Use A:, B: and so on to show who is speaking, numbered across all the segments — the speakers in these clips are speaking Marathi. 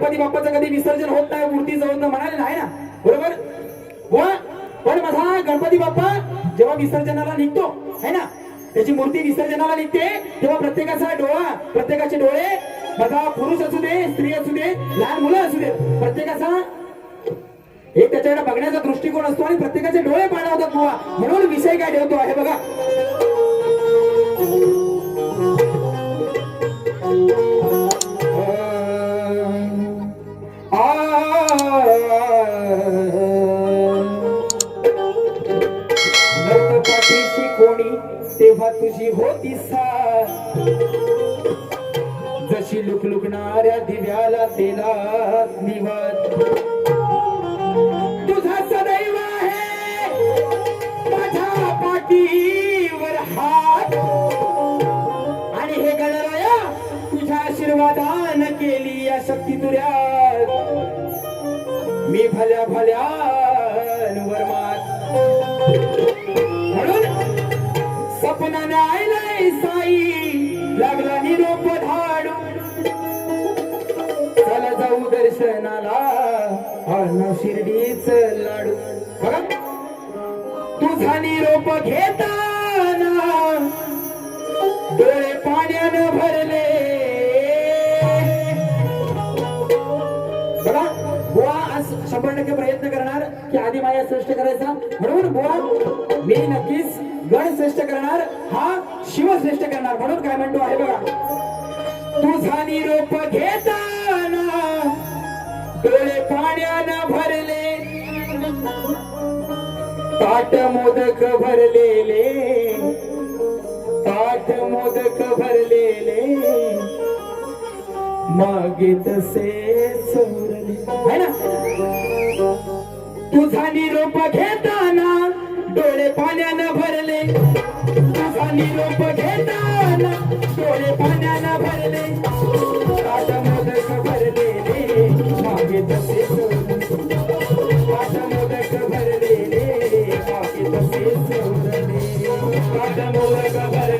A: गणपती बाप्पाचं कधी विसर्जन होत नाही मूर्ती जवळ म्हणाले नाही ना? बरोबर? पण माझा गणपती बाप्पा जेव्हा विसर्जनाला निघतो है ना? त्याची मूर्ती विसर्जनाला निघते तेव्हा प्रत्येकाचा डोळा प्रत्येकाचे डोळे माझा पुरुष असू दे स्त्री असू दे लहान मुलं असू दे प्रत्येकाचा एक त्याच्याकडे बघण्याचा दृष्टिकोन असतो आणि प्रत्येकाचे डोळे पाणवतात बुवा. म्हणून विषय काय ठेवतो आहे बघा. तेव्हा तुझी होती सा जशी लुकलुकणाऱ्या दिव्याला तेला निवत तुझा सदैव आहे. माझ्या पाठीवर हात. आणि हे गणराया तुझ्या आशीर्वादान केली या शक्ती तुऱ्या मी भल्या भल्या मात आयलंय साई लागला निरोप धाडू चला जाऊ दर्शनाला आणू शिर्डीच लाडू. बघा. तुझा निरोप घेताना डोळे पाण्यानं भरले. बघा बुवा आज शंभर टक्के प्रयत्न करणार की आधी माया श्रेष्ठ करायचा. म्हणून बुवा मी नक्कीच गण श्रेष्ठ करणार हा शिव श्रेष्ठ करणार. म्हणून काय म्हणतो आहे बघा. तुझा निरोप घेताना डोळे पाण्यानं भरले. ताट मोदक भरलेले. ताट मोदक भरलेले. मागे तसे चोरले है ना? तुझा निरोप घेताना डोळे पाण्यानं निरोप घेताना डोळे पाण्यानं भरले ताट मोदक भरलेले मागे तसे चोरले ताट मोदक भरलेले मागे तसे चोरले ताट मोदक भरलेले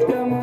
A: வட்டமோ